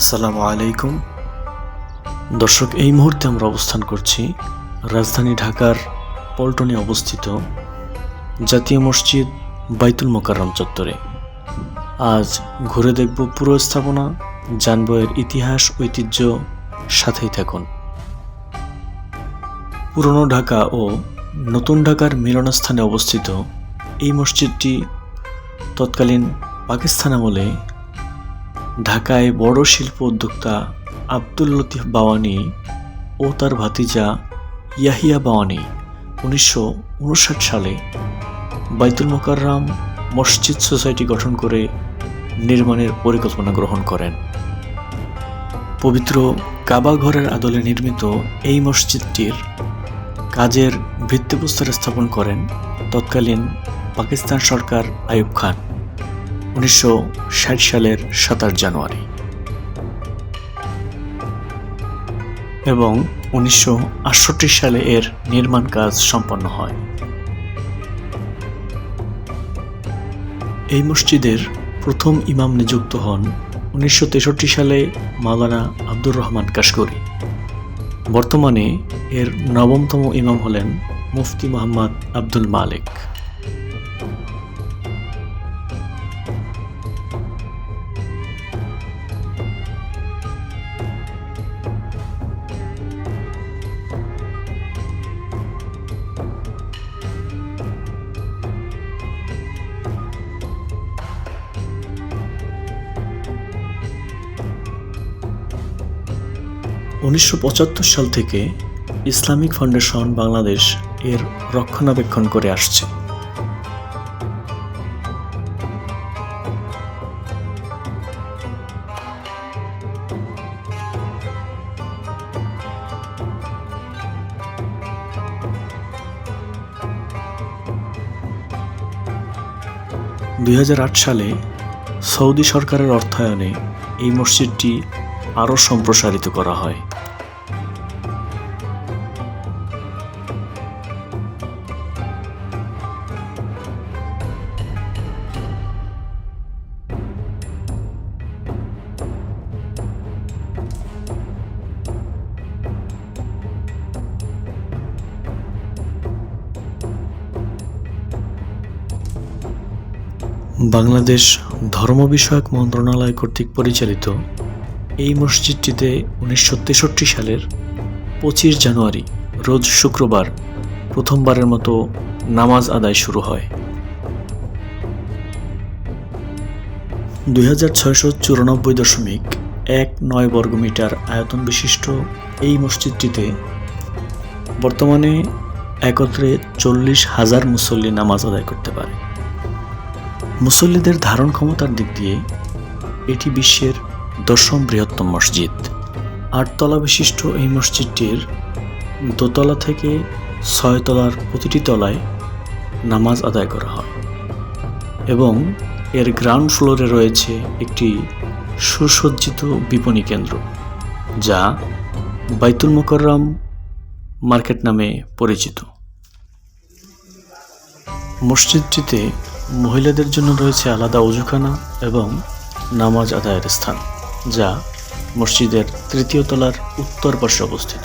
আসসালামু আলাইকুম। দর্শক, এই মুহূর্তে আমরা অবস্থান করছি রাজধানী ঢাকার পল্টনে অবস্থিত জাতীয় মসজিদ বাইতুল মোকাররম চত্বরে। আজ ঘুরে দেখব পুরো স্থাপনা, জানব এর ইতিহাস, ঐতিহ্য, সাথেই থাকুন। পুরনো ঢাকা ও নতুন ঢাকার মিলনস্থানে অবস্থিত এই মসজিদটি তৎকালীন পাকিস্তান আমলে ঢাকায় বড় শিল্প উদ্যোক্তা আব্দুল লতিফ বাওয়ানি ও তার ভাতিজা ইয়াহিয়া বাওয়ানি উনিশশো উনষাট সালে বাইতুল মোকাররাম মসজিদ সোসাইটি গঠন করে নির্মাণের পরিকল্পনা গ্রহণ করেন। পবিত্র কাবা ঘরের আদলে নির্মিত এই মসজিদটির কাজের ভিত্তিপ্রস্তর স্থাপন করেন তৎকালীন পাকিস্তান সরকার আইয়ুব খান। উনিশশো ষাট সালের সাতাশ জানুয়ারি। এবং উনিশশো আটষট্টি সালে এর নির্মাণ কাজ সম্পন্ন হয়। এই মসজিদের প্রথম ইমাম নিযুক্ত হন উনিশশো তেষট্টি সালে মাওলানা আব্দুর রহমান কাশগরি। বর্তমানে এর নবমতম ইমাম হলেন মুফতি মোহাম্মদ আব্দুল মালিক। উনিশশো পঁচাত্তর সাল থেকে ইসলামিক ফাউন্ডেশন বাংলাদেশ এর রক্ষণাবেক্ষণ করে আসছে। দুই হাজার আট সালে সৌদি সরকারের অর্থায়নে এই মসজিদটি আরও সম্প্রসারিত করা হয়। বাংলাদেশ ধর্ম বিষয়ক মন্ত্রণালয় কর্তৃক পরিচালিত এই মসজিদটিতে উনিশশো তেষট্টি সালের পঁচিশ জানুয়ারি, রোজ শুক্রবার প্রথমবারের মতো নামাজ আদায় শুরু হয়। দুই হাজার ছয়শো চুরানব্বই দশমিক এক নয় বর্গমিটার আয়তন বিশিষ্ট এই মসজিদটিতে বর্তমানে একত্রে চল্লিশ হাজার মুসল্লি নামাজ আদায় করতে পারে। মুসল্লিদের ধারণ ক্ষমতার দিক দিয়ে এটি বিশ্বের দশম বৃহত্তম মসজিদ। আটতলা বিশিষ্ট এই মসজিদটির দোতলা থেকে ছয়তলার প্রতিটি তলায় নামাজ আদায় করা হয় এবং এর গ্রাউন্ড ফ্লোরে রয়েছে একটি সুসজ্জিত বিপণী কেন্দ্র, যা বাইতুল মোকাররম মার্কেট নামে পরিচিত। মসজিদটিতে মহিলাদের জন্য রয়েছে আলাদা অজুখানা এবং নামাজ আদায়ের স্থান। যা মসজিদের তৃতীয় তলার উত্তর পাশে অবস্থিত।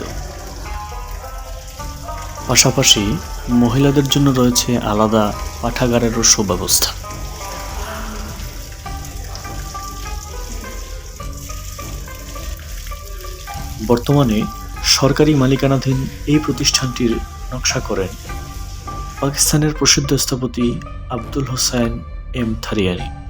পাশাপাশি মহিলাদের জন্য রয়েছে আলাদা পাঠাগারেরও সুব্যবস্থা। বর্তমানে সরকারি মালিকানাধীন এই প্রতিষ্ঠানটির নকশা করেন পাকিস্তানের প্রসিদ্ধ স্থপতি আব্দুল হোসাইন এম থারিয়ারি।